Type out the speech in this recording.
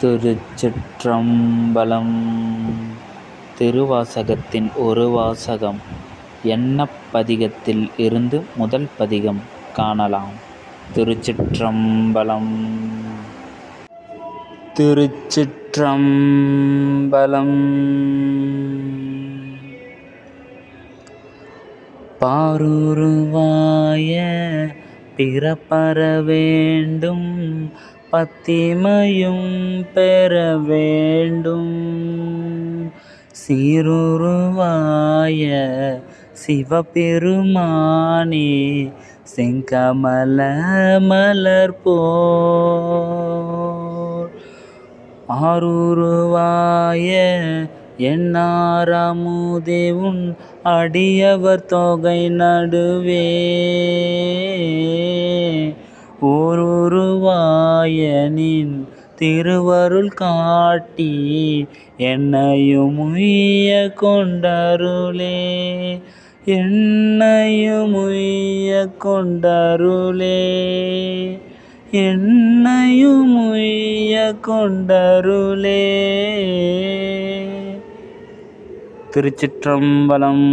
திருச்சிற்றம்பலம் திருவாசகத்தின் ஒரு வாசகம். எண்ணப்பதிகத்தில் இருந்து முதல் பதிகம் காணலாம். திருச்சிற்றம்பலம் திருச்சிற்றம்பலம் பாருருவாய பிறப்பற வேண்டும். பத்திமையும் பெற வேண்டும். சீருருவாய சிவபெருமானே செங்கமல மலர் போர். ஆருருவாய என்னாரமுதே உன் அடியவர் தொகை நடுவே. ஓருருவாயனின் திருவருள் காட்டி என்னையும் உய்ய கொண்டருளே என்னையும் உய்ய கொண்டருளே என்னையும் உய்ய கொண்டருளே. திருச்சிற்றம்பலம்